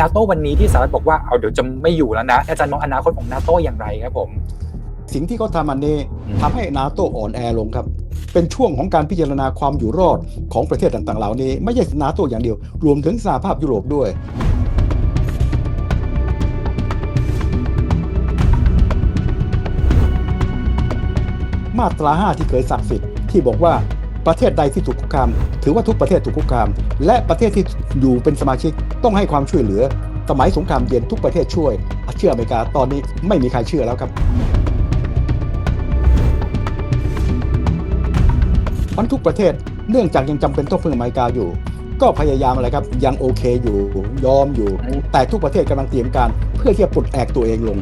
นาโต้วันนี้ที่สหรัฐบอกว่าเอาเดี๋ยวจะไม่อยู่แล้วนะ อาจารย์มองอนาคตของนาโต้อย่างไรครับผม สิ่งที่เขาทำอันนี้อืมทำให้นาโตอ่อนแอลงครับ เป็นช่วงของการพิจารณาความอยู่รอดของประเทศต่างๆ เหล่านี้ ไม่ใช่นาโตอย่างเดียว รวมถึงสหภาพยุโรปด้วยมาตรา 5 ที่เคยศักดิ์สิทธิ์ที่บอกว่า ประเทศใดที่ถูกคุกคาม ถือว่าทุกประเทศถูกคุกคาม และประเทศที่อยู่เป็นสมาชิกต้องให้ความช่วยเหลือ สมัยสงครามเย็นทุกประเทศช่วย เชื่ออเมริกาตอนนี้ไม่มีใครเชื่อแล้วครับมันทุกประเทศเนื่องจากยังจำเป็นต้องพึ่งอเมริกาอยู่ ก็พยายามอะไรครับยังโอเคอยู่ยอมอยู่ แต่ทุกประเทศกำลังเตรียมการเพื่อที่จะปลดแอกตัวเองลง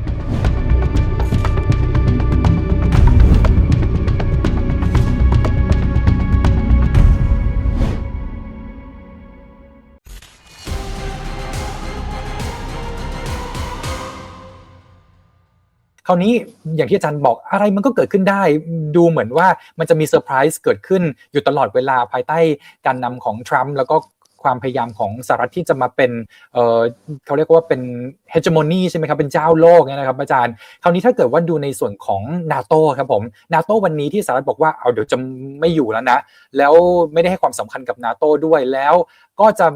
าวนี้อย่างที่อาจารย์บอกอะไรมันก็เกิดขึ้นได้ ดูเหมือนว่ามันจะมีเซอร์ไพรส์เกิดขึ้นอยู่ตลอดเวลาภายใต้การนำของทรัมป์แล้วก็ความพยายามของสหรัฐที่จะมาเป็นเเขาเรียกว่าเป็นเฮจ e ม o นีใช่ไหมครับ เป็นเจ้าโลกนะครับอาจารย์ คราวนี้ถ้าเกิดว่าดูในส่วนของนาโตครับผมนาโตวันนี้ที่สหรัฐบอกว่าเอาเดี๋ยวจะไม่อยู่แล้วนะ แล้วไม่ได้ให้ความสำคัญกับนาโตด้วยแล้วก็จะ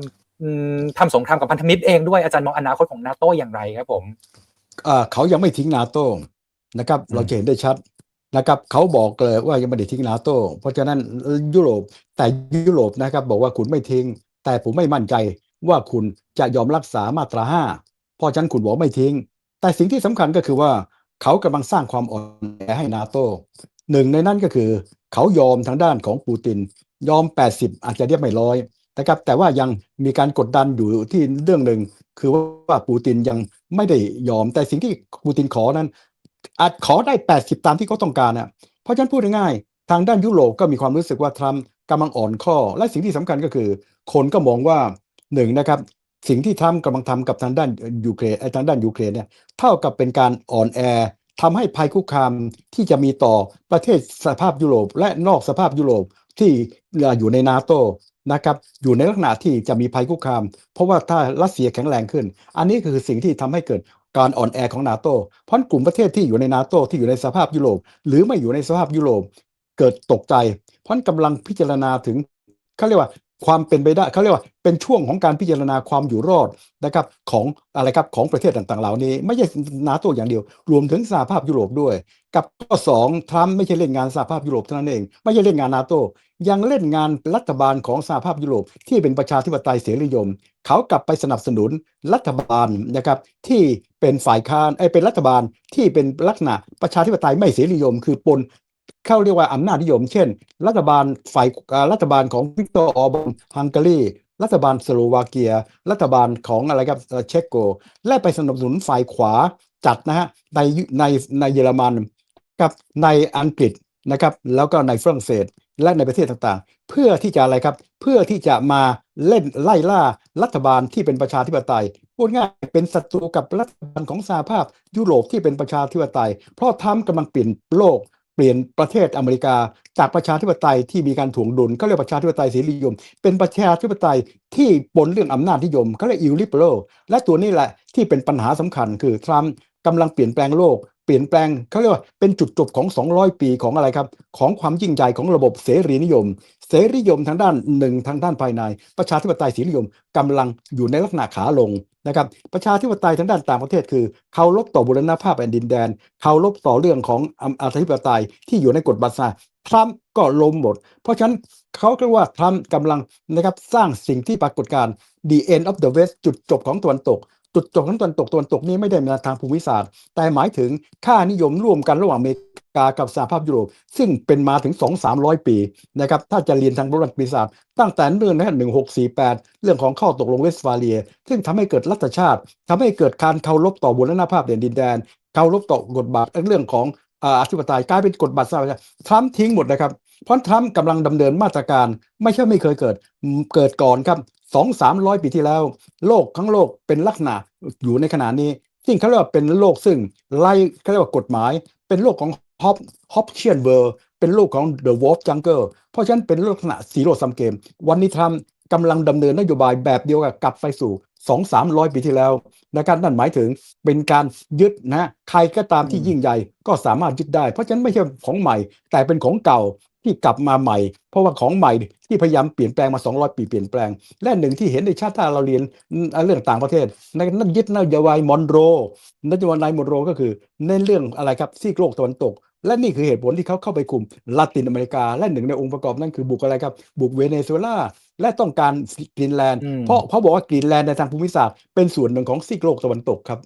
อืมทำสงครามกับพันธมิตรเองด้วยอาจารย์มองอนาคตของนาโตอย่างไรครับผม เขายังไม่ทิ้งนาโต้นะครับอืมเราจะเห็นได้ชัดนะครับเขาบอกเลยว่ายังไม่ได้ทิ้งนาโต้เพราะฉะนั้นยุโรปแต่ยุโรปนะครับ บอกว่าคุณไม่ทิ้ง แต่ผมไม่มั่นใจว่าคุณจะยอมรักษามาตราห้าเพราะฉะนั้นคุณบอกไม่ทิ้ง แต่สิ่งที่สำคัญก็คือว่าเขากำลังสร้างความอ่อนแอให้นาโต้หนึ่งในนั้นก็คือ เขายอมทางด้านของปูติน ยอม 80 อาจจะเรียกไม่ร้อยนะครับแต่ว่ายังมีการกดดันอยู่ที่เรื่องหนึ่งคือว่าปูตินยัง ไม่ได้ยอมแต่สิ่งที่ปูตินขอนั้น อาจขอได้ 80 ตามที่เขาต้องการนะเพราะฉะนั้นพูดง่ายๆทางด้านยุโรปก็มีความรู้สึกว่าทรัมป์กำลังอ่อนข้อ และสิ่งที่สำคัญก็คือ คนก็มองว่าหนึ่งนะครับ สิ่งที่ทรัมป์กำลังทำกับทางด้านยูเครนไอทางด้านยูเครนเนี่ยเท่ากับเป็นการอ่อนแอทำให้ภัยคุกคามที่จะมีต่อประเทศสภาพยุโรป และนอกสภาพยุโรปที่อยู่ในนาโต นะครับอยู่ในลักษณะที่จะมีภัยคุกคาม เพราะว่าถ้ารัสเซียแข็งแรงขึ้น อันนี้คือสิ่งที่ทำให้เกิดการอ่อนแอของนาโตเพราะกลุ่มประเทศที่อยู่ในนาโตที่อยู่ในสภาพยุโรป หรือไม่อยู่ในสภาพยุโรปเกิดตกใจ เพราะฉะนั้นกำลังพิจารณาถึงเขาเรียกว่า ความเป็นไปได้เขาเรียกว่าเป็นช่วงของการพิจารณาความอยู่รอดนะครับของอะไรครับของประเทศต่างๆ เหล่านี้ ไม่ใช่นาโตอย่างเดียว รวมถึงสหภาพยุโรปด้วย กับข้อสองทรัมป์ไม่ใช่เล่นงานสหภาพยุโรปเท่านั้นเอง ไม่ใช่เล่นงานนาโตยังเล่นงานรัฐบาลของสหภาพยุโรปที่เป็นประชาธิปไตยเสรีนิยม เขากลับไปสนับสนุนรัฐบาลนะครับที่เป็นฝ่ายค้านไอ้เป็นรัฐบาลที่เป็นลักษณะประชาธิปไตยไม่เสรีนิยม คือปน เข้าเรียกว่าอำนาจนิยม เช่น รัฐบาลฝ่ายรัฐบาลของวิกตอร์ออบานฮังการีรัฐบาลสโลวาเกีย รัฐบาลของอะไรครับเชโก และไปสนับสนุนฝ่ายขวาจัดนะฮะในในในเยอรมันกับในอังกฤษนะครับแล้วก็ในฝรั่งเศสและในประเทศต่างๆ เพื่อที่จะอะไรครับ เพื่อที่จะมาเล่นไล่ล่ารัฐบาลที่เป็นประชาธิปไตยพูดง่ายเป็นศัตรูกับรัฐบาลของสหภาพยุโรปที่เป็นประชาธิปไตย เพราะทรัมป์กำลังเปลี่ยนโลก เปลี่ยนประเทศอเมริกาจากประชาธิปไตยที่มีการถ่วงดุลเขาเรียกประชาธิปไตยเสรีนิยม เป็นประชาธิปไตยที่ปนเรื่องอำนาจนิยมเขาเรียกอิลิเบรลและตัวนี้แหละที่เป็นปัญหาสำคัญคือทรัมป์กำลังเปลี่ยนแปลงโลก เปลี่ยนแปลงเขาเรียกว่าเป็นจุดจบของ 200 ปีของอะไรครับ ของความยิ่งใหญ่ของระบบเสรีนิยม เสรีนิยมทางด้านหนึ่งทางด้านภายใน ประชาธิปไตยเสรีนิยมกำลังอยู่ในลักษณะขาลงนะครับประชาธิปไตยทางด้านต่างประเทศคือเคารพต่อบูรณภาพแผ่นดินแดนเคารพต่อเรื่องของอาธิปไตยที่อยู่ในกฎบัตรสาทรัมป์ก็ล้มหมด เพราะฉะนั้นเขาเรียกว่าทรัมป์กำลังนะครับสร้างสิ่งที่ปรากฏการ the end of the west จุดจบของตะวันตก จุดจบของตะวันตกตะวันตกนี้ไม่ได้มาทางภูมิศาสตร์ แต่หมายถึงค่านิยมร่วมกันระหว่างอเมริกากับสหภาพยุโรป ซึ่งเป็นมาถึง 2 300 ปีนะครับถ้าจะเรียนทางประวัติศาสตร์ตั้งแต่เรื่องนั้น1648 เรื่องของข้อตกลงเวสต์ฟาเลีย ซึ่งทำให้เกิดรัฐชาติทำให้เกิดการเคารพต่อบูรณภาพแดนดินแดนเคารพต่อกฎบัตรเรื่องของอาธิปไตยกลายเป็นกฎบัตรสหราชทรัมป์ทิ้งหมดนะครับ เพราะทรัมป์กำลังดำเนินมาตรการไม่ใช่ไม่เคยเกิดเกิดก่อนครับสองสามร้อยปีที่แล้ว โลกทั้งโลกเป็นลักษณะอยู่ในขณะนี้ ซึ่งเขาเรียกว่าเป็นโลกซึ่งไล่เขาเรียกว่ากฎหมาย เป็นโลกของฮอปฮอปเชียนเบอร์เป็นโลกของ The Wolf Jungle เพราะฉะนั้นเป็นลักษณะสีโรซัมเกม วันนี้ทรัมป์กำลังดำเนินนโยบายแบบเดียวกับกลับไปสู่สองสามร้อยปีที่แล้วนะครับนั่นหมายถึงเป็นการยึดนะใครก็ตามที่ยิ่งใหญ่ก็สามารถยึดได้ เพราะฉะนั้นไม่ใช่ของใหม่ แต่เป็นของเก่า ที่กลับมาใหม่ เพราะว่าของใหม่ที่พยายามเปลี่ยนแปลงมา 200 ปีเปลี่ยนแปลง และหนึ่งที่เห็นในชาติถ้าเราเรียนเรื่องต่างประเทศในนั้นยึดนโยบายมอนโรนโยบายมอนโรก็คือเน้นเรื่องอะไรครับซีกโลกตะวันตก และนี่คือเหตุผลที่เขาเข้าไปคุมลาตินอเมริกา และหนึ่งในองค์ประกอบนั่นคือบุกอะไรครับ บุกเวเนซุเอลาและต้องการกรีนแลนด์อืมเพราะเขาบอกว่ากรีนแลนด์ในทางภูมิศาสตร์เป็นส่วนหนึ่งของซีกโลกตะวันตกครับ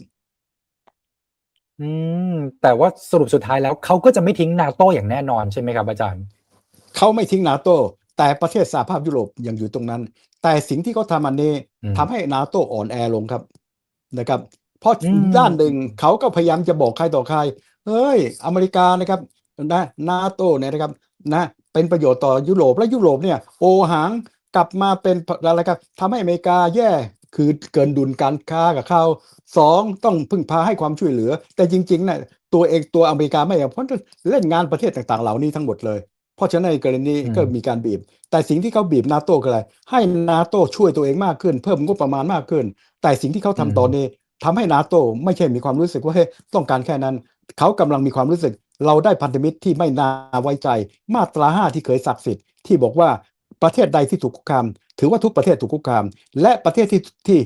อืมแต่ว่าสรุปสุดท้ายแล้วเขาก็จะไม่ทิ้งนาโต้อย่างแน่นอนใช่ไหมครับอาจารย์ เขาไม่ทิ้งนาโต้แต่ประเทศสหภาพยุโรปยังอยู่ตรงนั้น แต่สิ่งที่เขาทำอันนี้อืมทำให้นาโต้อ่อนแอลงครับนะครับ เพราะอืมด้านหนึ่งเขาก็พยายามจะบอกใครต่อใครเฮ้ย อเมริกานะครับนะนาโต้เนี่ยนะครับนะเป็นประโยชน์ต่อยุโรปและยุโรปเนี่ยโอหังกลับมาเป็นอะไรครับทำให้อเมริกาแย่คือเกินดุลการค้ากับเขาสองต้องพึ่งพาให้ความช่วยเหลือ แต่จริงๆเนี่ยตัวเองตัวอเมริกาไม่เอาเพราะเล่นงานประเทศต่างๆ เหล่านี้ทั้งหมดเลย เพราะฉะนั้นในกรณีนี้อืมก็มีการบีบ แต่สิ่งที่เขาบีบนาโต้คืออะไร ให้นาโต้ช่วยตัวเองมากขึ้น เพิ่มงบประมาณมากขึ้น แต่สิ่งที่เขาทำตอนนี้ทำให้นาโต้ไม่ใช่มีความรู้สึกว่าเฮ้ยต้องการแค่นั้น เขากำลังมีความรู้สึก เราได้พันธมิตรที่ไม่น่าไว้ใจ มาตราห้าที่เคยศักดิ์สิทธิ์ที่บอกว่าประเทศใดที่ถูกคุกคาม ถือว่าทุกประเทศถูกคุกคาม และประเทศที่ที่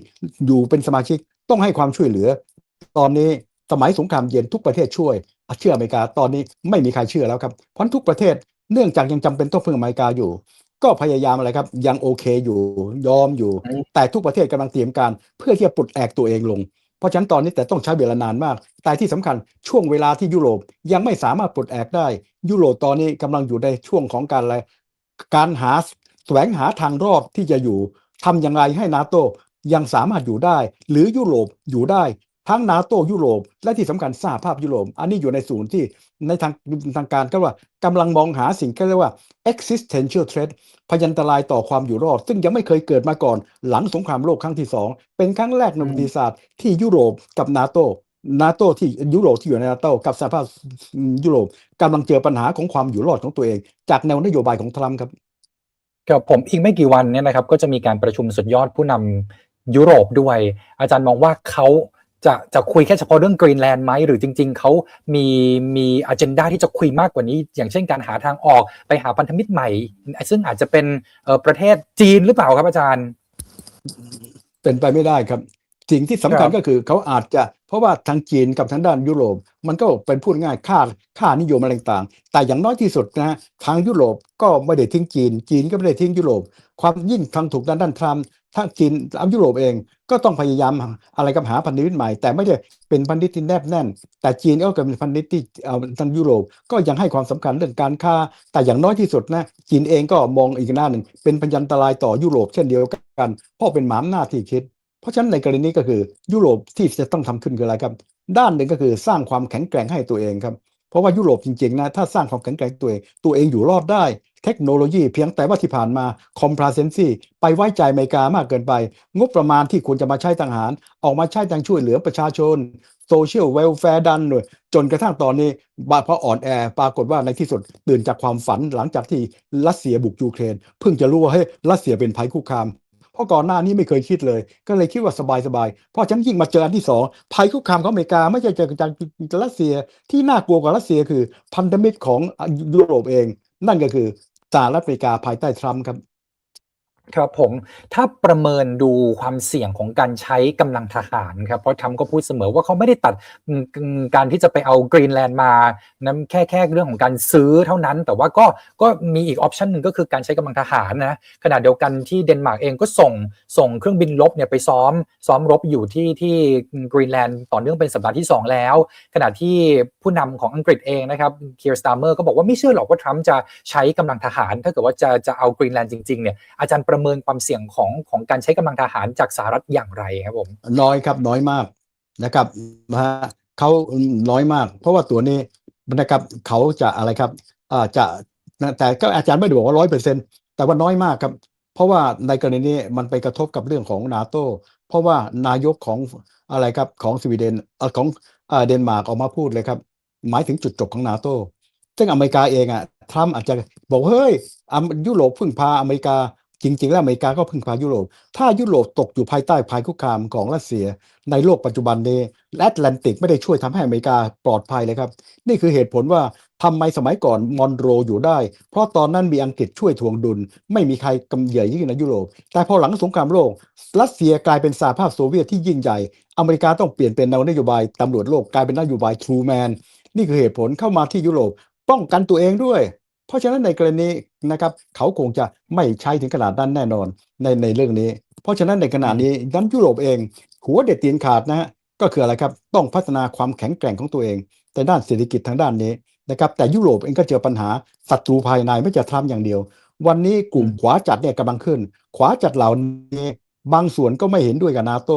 อยู่เป็นสมาชิกต้องให้ความช่วยเหลือ ตอนนี้สมัยสงครามเย็นทุกประเทศช่วยเชื่ออเมริกาตอนนี้ไม่มีใครเชื่อแล้วครับเพราะทุกประเทศ เนื่องจากยังจำเป็นต้องพึ่งอเมริกาอยู่ ก็พยายามอะไรครับ ยังโอเคอยู่ยอมอยู่อืมแต่ทุกประเทศกำลังเตรียมการ เพื่อที่จะปลดแอกตัวเองลง เพราะฉะนั้นตอนนี้แต่ต้องใช้เวลานานมาก แต่ที่สำคัญช่วงเวลาที่ยุโรปยังไม่สามารถปลดแอกได้ ยุโรปตอนนี้กำลังอยู่ในช่วงของการอะไรการหาแสวงหาทางรอดที่จะอยู่ทำอย่างไรให้นาโตยังสามารถอยู่ได้ หรือยุโรปอยู่ได้ ทั้งนาโตยุโรป และที่สำคัญสหภาพยุโรป อันนี้อยู่ในศูนย์ที่ในทางทางการก็ว่ากำลังมองหาสิ่งที่เรียกว่า existential threat พยันตรายต่อความอยู่รอด ซึ่งยังไม่เคยเกิดมาก่อนหลังสงครามโลกครั้งที่สองเป็นครั้งแรกในประวัติศาสตร์ที่ยุโรปกับนาโตนาโตที่ยุโรปที่อยู่ในนาโตกับสหภาพยุโรปกำลังเจอปัญหาของความอยู่รอดของตัวเอง จากแนวนโยบายของทรัมป์ครับกับผมอีกไม่กี่วันเนี่ยนะครับก็จะมีการประชุมสุดยอดผู้นำยุโรปด้วย อาจารย์มองว่าเขา จะจะคุยแค่เฉพาะเรื่องกรีนแลนด์ไหมหรือจริง ๆเขามีมีอ g e n d a ที่จะคุยมากกว่านี้ อย่างเช่นการหาทางออกไปหาพันธมิตรใหม่ ซึ่งอาจจะเป็นเอ่อประเทศจีนหรือเปล่าครับอาจารย์ เป็นไปไม่ได้ครับ สิ่งที่สำคัญครับก็คือเขาอาจจะเพราะว่าทางจีนกับทางด้านยุโรป มันก็เป็นพูดง่ายค่าค่านิยมอะไรต่างๆแต่อย่างน้อยที่สุดนะทางยุโรปก็ไม่ได้ทิ้งจีน จีนก็ไม่ได้ทิ้งยุโรป ความยิ่งทางถูกด้านด้านทรัมป์ ทาจีนอัยุโรปเองก็ต้องพยายามอะไรกับหาพันธมิตรใหม่ แต่ไม่ได้เป็นพันธมิตรที่แนบแน่น แต่จีนก็เป็นพันธมิตรที่เอาทางยุโรปก็ยังให้ความสำคัญเรื่องการค้า แต่อย่างน้อยที่สุดนะจีนเองก็มองอีกหน้าหนึ่งเป็นพยันตรายต่อยุโรปเช่นเดียวกัน เพราะเป็นหมามหน้าที่คิด เพราะฉะนั้นในกรณีนี้ก็คือยุโรปที่จะต้องทำขึ้นคืออะไรครับ ด้านหนึ่งก็คือสร้างความแข็งแกร่งให้ตัวเองครับเพราะว่ายุโรปจริงๆนะถ้าสร้างความแข็งแกร่งตัวเองตัวเองอยู่รอดได้ เทคโนโลยีเพียงแต่ว่าที่ผ่านมา complacency ไปไว้ใจอเมริกามากเกินไป งบประมาณที่ควรจะมาใช้ทางหาร ออกมาใช้ทางช่วยเหลือประชาชนโซเชียลเวลแฟร์ดันเลยจนกระทั่งตอนนี้บาดพออ่อนแอ ปรากฏว่าในที่สุดตื่นจากความฝันหลังจากที่รัสเซียบุกยูเครน เพิ่งจะรู้ว่าเฮ้ยรัสเซียเป็นภัยคุกคามเพราะก่อนหน้านี้ไม่เคยคิดเลย ก็เลยคิดว่าสบายๆเพราะฉันยิ่งมาเจออันที่สองภัยคุกคามของอเมริกาไม่ใช่เจอจากรัสเซียที่น่ากลัวกว่ารัสเซียคือพันธมิตรของยุโรปเอง นั่นก็คือ สหรัฐอเมริกาภายใต้ทรัมป์ครับ ครับผมถ้าประเมินดูความเสี่ยงของการใช้กำลังทหารครับเพราะทรัมป์ก็พูดเสมอว่าเขาไม่ได้ตัดการที่จะไปเอากรีนแลนด์มานั้นแค่แค่เรื่องของการซื้อเท่านั้น แต่ว่าก็ก็มีอีกออปชันหนึ่งก็คือการใช้กำลังทหารนะขณะเดียวกันที่เดนมาร์กเองก็ส่งส่งเครื่องบินลบเนี่ยไปซ้อมซ้อมรบอยู่ที่ที่กรีนแลนด์ต่อเนื่องเป็นสัปดาห์ที่ 2 แล้ว ขณะที่ผู้นำของอังกฤษเองนะครับเคียร์สตาร์เมอร์ก็บอกว่าไม่เชื่อหรอกว่าทรัมป์จะใช้กำลังทหาร ถ้าเกิดว่าจะจะเอากรีนแลนด์จริงๆเนี่ยอาจารย์ประเมินความเสี่ยงของของการใช้กำลังทหารจากสหรัฐอย่างไรครับผมน้อยครับน้อยมากนะครับนะฮะเขาน้อยมาก เพราะว่าตัวนี้นะครับเขาจะอะไรครับอ่าจะแต่ก็อาจารย์ไม่ได้บอกว่าร้อยเปอร์เซ็นต์แต่ว่าน้อยมากครับ เพราะว่าในกรณีนี้มันไปกระทบกับเรื่องของนาโตเพราะว่านายกของอะไรครับของสวีเดนเออของเดนมาร์กออกมาพูดเลยครับ หมายถึงจุดจบของนาโตซึ่งอเมริกาเองอะทรัมป์อาจจะบอกเฮ้ยยุโรปพึ่งพาอเมริกา จริง ๆ แล้วอเมริกาก็พึ่งพายุโรป ถ้ายุโรปตกอยู่ภายใต้ภัยคุกคามของรัสเซีย ในโลกปัจจุบันนี้แอตแลนติกไม่ได้ช่วยทำให้อเมริกาปลอดภัยเลยครับ นี่คือเหตุผลว่าทำไมสมัยก่อนมอนโรอยู่ได้ เพราะตอนนั้นมีอังกฤษช่วยทวงดุล ไม่มีใครกำใหญ่ยิ่งในยุโรป แต่พอหลังสงครามโลก รัสเซียกลายเป็นสหภาพโซเวียตที่ยิ่งใหญ่ อเมริกาต้องเปลี่ยนเป็นแนวนโยบายตำรวจโลกกลายเป็นนโยบายทรูแมนนี่คือเหตุผลเข้ามาที่ยุโรปป้องกันตัวเองด้วย เพราะฉะนั้นในกรณีนะครับเขาคงจะไม่ใช้ถึงขนาดนั้นแน่นอนในในเรื่องนี้ เพราะฉะนั้นในขณะนี้นั้นยุโรปเอง หัวเด็ดตีนขาดนะฮะก็คืออะไรครับต้องพัฒนาความแข็งแกร่งของตัวเองแต่ด้านเศรษฐกิจทางด้านนี้นะครับแต่ยุโรปเองก็เจอปัญหาศัตรูภายในไม่จะทรัมป์อย่างเดียว วันนี้กลุ่มอืมขวาจัดเนี่ยกำลังขึ้น ขวาจัดเหล่านี้บางส่วนก็ไม่เห็นด้วยกับนาโต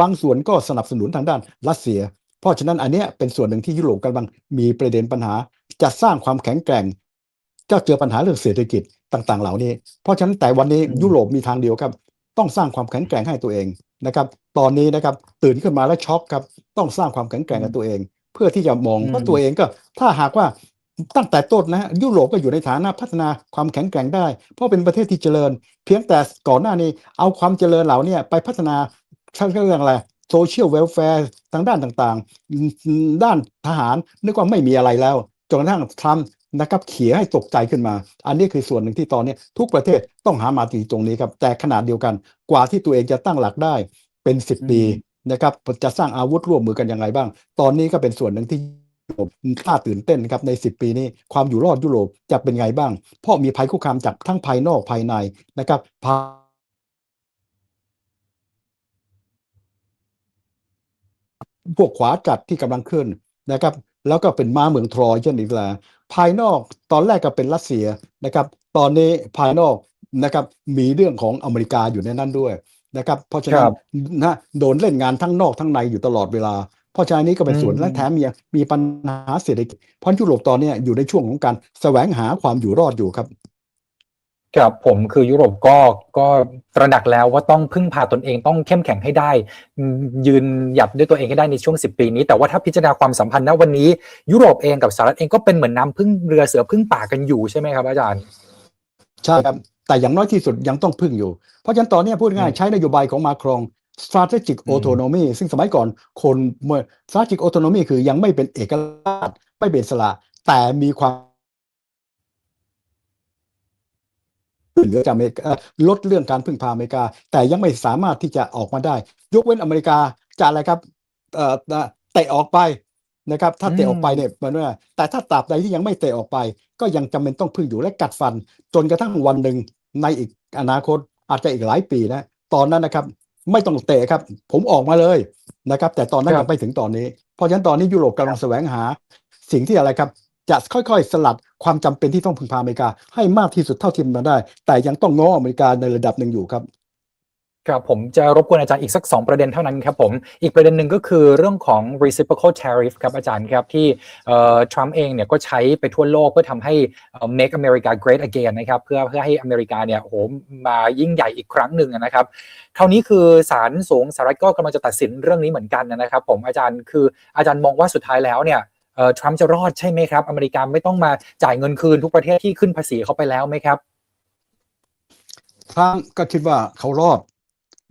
บางส่วนก็สนับสนุนทางด้านรัสเซีย เพราะฉะนั้นอันเนี้ยเป็นส่วนหนึ่งที่ยุโรปกำลังมีประเด็นปัญหา จะสร้างความแข็งแกร่ง ก็เจอปัญหาเรื่องเศรษฐกิจต่าง ๆ เหล่านี้ เพราะฉะนั้นแต่วันนี้อืมยุโรปมีทางเดียวครับ ต้องสร้างความแข็งแกร่งให้ตัวเองนะครับตอนนี้นะครับตื่นขึ้นมาแล้วช็อกครับต้องสร้างความแข็งแกร่งกับตัวเอง เพื่อที่จะมองอืมเพราะตัวเองก็ถ้าหากว่าตั้งแต่ต้นนะฮะยุโรปก็อยู่ในฐานะพัฒนาความแข็งแกร่งได้ เพราะเป็นประเทศที่เจริญ เพียงแต่ก่อนหน้านี้เอาความเจริญเหล่าเนี้ไปพัฒนาเรื่องอะไรโซเชียลเวลแฟร์ทางด้านต่างๆ ด้านทหารนึกว่าไม่มีอะไรแล้วจนกระทั่งทรัมป์ นะครับเขียให้ตกใจขึ้นมา อันนี้คือส่วนหนึ่งที่ตอนนี้ทุกประเทศต้องหามาตีตรงนี้ครับ แต่ขนาดเดียวกัน กว่าที่ตัวเองจะตั้งหลักได้เป็นสิบปีนะครับจะสร้างอาวุธร่วมมือกันยังไงบ้าง ตอนนี้ก็เป็นส่วนหนึ่งที่ยุโรปค่าตื่นเต้นนะครับใน 10 ปีนี้ความอยู่รอดยุโรปจะเป็นไงบ้าง เพราะมีภัยคุกคามจากทั้งภายนอกภายในนะครับภายพวกขวาจัดที่กำลังขึ้นนะครับ แล้วก็เป็นม้าเมืองทรอยเช่นอีกแล้วภายนอกตอนแรกก็เป็นรัสเซียนะครับ ตอนนี้ภายนอกนะครับมีเรื่องของอเมริกาอยู่ในนั้นด้วยนะครับ เพราะฉะนั้คนรับนะโดนเล่นงานทั้งนอกทั้งในอยู่ตลอดเวลา เพราะฉะนั้นนี้ก็เป็นส่วนอืมและแถมมีมีปัญหาเศรษฐกิจเพราะยุโรปตอนเนี้ยอยู่ในช่วงของการแสวงหาความอยู่รอดอยู่ครับ ครับผมคือยุโรปก็ก็ตระหนักแล้วว่าต้องพึ่งพาตนเองต้องเข้มแข็งให้ได้อืมยืนหยัดด้วยตัวเองให้ได้ในช่วง 10 ปีนี้ แต่ว่าถ้าพิจารณาความสัมพันธ์ณวันนี้ ยุโรปเองกับสหรัฐเองก็เป็นเหมือนน้ำพึ่งเรือเสือพึ่งป่ากันอยู่ใช่ไหมครับอาจารย์ใช่ครับแต่อย่างน้อยที่สุดยังต้องพึ่งอยู่ เพราะฉะนั้นตอนเนี้ยพูดง่ายอืมๆใช้นโยบายของมาครอง strategic อืม autonomy ซึ่งสมัยก่อนคนเมื่อ strategic autonomy คือยังไม่เป็นเอกราชไม่เป็นอิสระแต่มีความ เหลือจากอเมริกาเอ่อลดเรื่องการพึ่งพาอเมริกา แต่ยังไม่สามารถที่จะออกมาได้ ยกเว้นอเมริกาจะอะไรครับเอ่อเตะออกไปนะครับ ถ้าเตะออกไปเนี่ยมันว่าแต่ถ้าตราบใดที่ยังไม่เตะออกไป ก็ยังจำเป็นต้องพึ่งอยู่และกัดฟัน จนกระทั่งวันหนึ่งในอีกอนาคตอาจจะอีกหลายปีนะตอนนั้นนะครับไม่ต้องเตะครับ ผมออกมาเลยนะครับ แต่ตอนนั้นครัยับงไม่ถึงตอนนี้ เพราะฉะนั้นตอนนี้ยุโรปกำลังแสวงหา สิ่งที่อะไรครับจะค่อยๆ สลัด ความจำเป็นที่ต้องพึ่งพาอเมริกา ให้มากที่สุดเท่าที่มันได้ แต่ยังต้องง้ออเมริกาในระดับหนึ่งอยู่ครับครับผมจะรบกวนอาจารย์อีกสัก 2 ประเด็นเท่านั้นครับผม อีกประเด็นหนึ่งก็คือเรื่องของ reciprocal tariff ครับอาจารย์ครับที่ทรัมป์เองเนี่ยก็ใช้ไปทั่วโลกเพื่อทำให้ make America great again นะครับเพื่อเพื่อให้อเมริกาเนี่ยโหมายิ่งใหญ่อีกครั้งหนึ่งนะครับคราวนี้คือศาลสูงสหรัฐก็กำลังจะตัดสินเรื่องนี้เหมือนกันนะครับผมอาจารย์คืออาจารย์มองว่าสุดท้ายแล้วเนี่ย ทรัมป์จะรอดใช่ไหมครับ อเมริกาไม่ต้องมาจ่ายเงินคืนทุกประเทศที่ขึ้นภาษีเขาไปแล้วไหมครับทรัมป์ก็คิดว่าเขารอด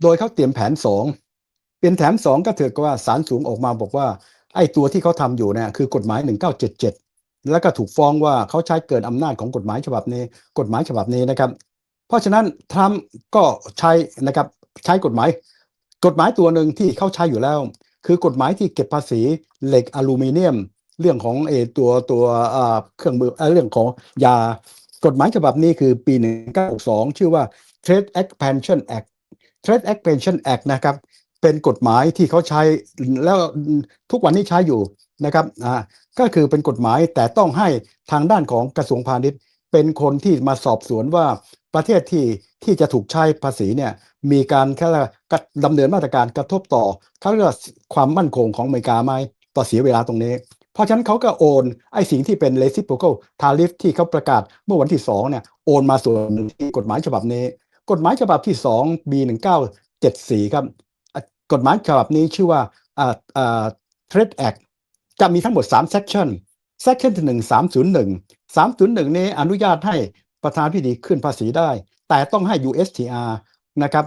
โดยเขาเตรียมแผนสองเป็นแถมสองก็ถือกับว่าศาลสูงออกมาบอกว่า ไอ้ตัวที่เขาทำอยู่เนี่ยคือกฎหมาย 1977 แล้วก็ถูกฟ้องว่าเขาใช้เกินอำนาจของกฎหมายฉบับนี้ กฎหมายฉบับนี้นะครับ เพราะฉะนั้นทรัมป์ก็ใช้นะครับใช้กฎหมาย กฎหมายตัวหนึ่งที่เขาใช้อยู่แล้ว คือกฎหมายที่เก็บภาษีเหล็กอลูมิเนียม เรื่องของเอตัวตัวเครื่องมือเอ่อเรื่องของยากฎหมายฉบับนี้คือปี 1962 ชื่อว่า Trade Expansion Act Trade Expansion Act นะครับเป็นกฎหมายที่เขาใช้แล้วทุกวันนี้ใช้อยู่นะครับอ่าก็คือเป็นกฎหมายแต่ต้องให้ทางด้านของกระทรวงพาณิชย์ เป็นคนที่มาสอบสวนว่าประเทศที่ที่จะถูกใช้ภาษีเนี่ยมีการแค่ดำเนินมาตรการกระทบต่อเขาเรียกความมั่นคงของอเมริกาไหมต่อเสียเวลาตรงนี้ เพราะฉะนั้นเขาก็โอนไอ้สิ่งที่เป็น reciprocal tariff ที่เขาประกาศเมื่อวันที่2เนี่ยโอนมาส่วนหนึ่งที่กฎหมายฉบับนี้ กฎหมายฉบับที่ 2 B 1974ครับกฎหมายฉบับนี้ชื่อว่าอ่าอ่า Trade Act จะมีทั้งหมด 3 section section ที่1 301 301 นี้อนุญาตให้ประธานพิธีขึ้นภาษีได้ แต่ต้องให้ USTR นะครับ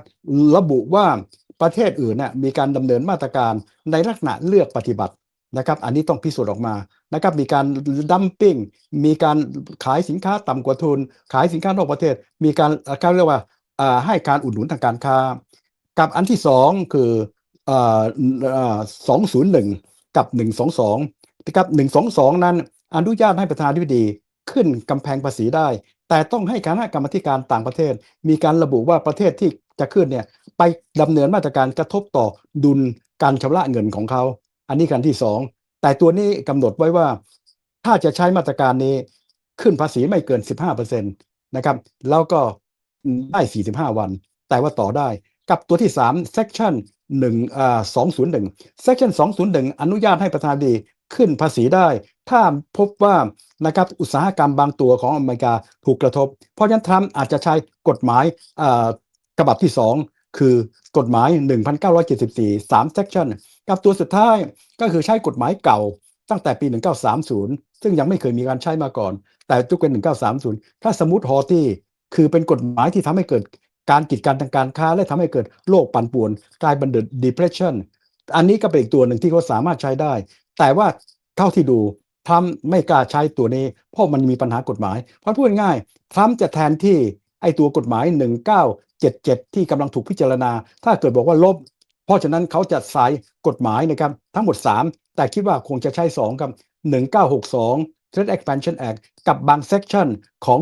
ระบุว่าประเทศอื่นน่ะมีการดำเนินมาตรการในลักษณะเลือกปฏิบัติ นะครับอันนี้ต้องพิสูจน์ออกมานะครับมีการดัมปิ้งมีการขายสินค้าต่ำกว่าทุน ขายสินค้านอกประเทศ มีการเอ่อเขาเรียกว่าให้การอุดหนุนทางการค้า กับอันที่สองคือสองศูนย์หนึ่งกับหนึ่งสองสองนะครับหนึ่งสองสองนั้นอนุญาตให้ประธานาธิบดีขึ้นกำแพงภาษีได้ แต่ต้องให้คณะกรรมธิการต่างประเทศ มีการระบุว่าประเทศที่จะขึ้นเนี่ยไปดำเนินมาตรการกระทบต่อดุลการชำระเงินของเขา อันนี้กันที่สองแต่ตัวนี้กำหนดไว้ว่า ถ้าจะใช้มาตรการนี้ขึ้นภาษีไม่เกิน 15%นะครับ แล้วก็ได้ 45 วัน แต่ว่าต่อได้ กับตัวที่ 3 section 1อ่า201 section 201 อนุญาตให้ประธานดีขึ้นภาษีได้ ถ้าพบว่านะครับอุตสาหกรรมบางตัวของอเมริกาถูกกระทบ เพราะฉะนั้นทรัมป์อาจจะใช้กฎหมายอ่าฉบับที่ 2 คือกฎหมาย 1974 3 section กับตัวสุดท้ายก็คือใช้กฎหมายเก่าตั้งแต่ปี 1930 ซึ่งยังไม่เคยมีการใช้มาก่อน แต่จุกเป็น 1930 ถ้าสมมติฮอที่คือเป็นกฎหมายที่ทำให้เกิดการกีดกันทางการค้า และทำให้เกิดโรคปั่นป่วนกลายเป็น depression อันนี้ก็เป็นอีกตัวหนึ่งที่เขาสามารถใช้ได้ แต่ว่าเท่าที่ดูทรัมป์ไม่กล้าใช้ตัวนี้ เพราะมันมีปัญหากฎหมาย เพราะพูดง่ายทรัมป์จะแทนที่ ไอ้ตัวกฎหมาย 1977 ที่กำลังถูกพิจารณา ถ้าเกิดบอกว่าลบ เพราะฉะนั้นเขาจะใส่กฎหมายนะครับทั้งหมด 3 แต่คิดว่าคงจะใช้2กับ 1962 Trade Expansion Act กับบาง section ของ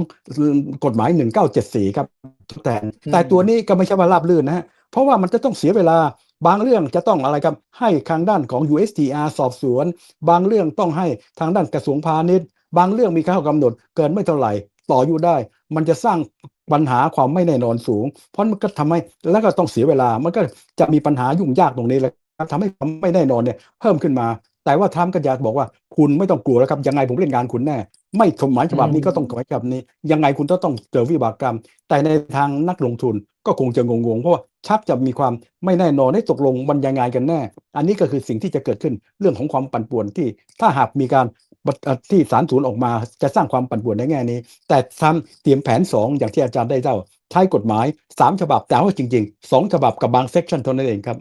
กฎหมาย 1974 ครับทดแทนอืมแต่ตัวนี้ก็ไม่ใช่ว่าราบลื่นนะฮะเพราะว่ามันจะต้องเสียเวลาบางเรื่องจะต้องอะไรครับให้ทางด้านของ USTR สอบสวน บางเรื่องต้องให้ทางด้านกระทรวงพาณิชย์ บางเรื่องมีข้อกำหนดเกินไม่เท่าไหร่ต่ออยู่ได้ มันจะสร้าง ปัญหาความไม่แน่นอนสูง เพราะมันก็ทำให้แล้วก็ต้องเสียเวลา มันก็จะมีปัญหายุ่งยากตรงนี้แหละครับทำให้ความไม่แน่นอนเนี่ยเพิ่มขึ้นมา แต่ว่าทรัมป์ก็จะบอกว่าคุณไม่ต้องกลัวแล้วครับยังไงผมเล่นงานคุณแน่ไม่กฎหมายฉบับนี้ก็ต้องกฎหมายฉบับนี้ ยังไงคุณก็ต้องเจอวิบากกรรม แต่ในทางนักลงทุนก็คงจะงงๆเพราะว่าชักจะมีความไม่แน่นอนให้ตกลงมันยังไงกันแน่ อันนี้ก็คือสิ่งที่จะเกิดขึ้นเรื่องของความปั่นป่วนที่ถ้าหากมีการ ที่สารศูนย์ออกมาจะสร้างความปั่นป่วนในแง่นี้ แต่ทำเตรียมแผน 2 อย่างที่อาจารย์ได้เล่าใช้กฎหมาย 3 ฉบับแต่ว่าจริงๆ 2 ฉบับกับบางเซกชันเท่านั้นเองครับ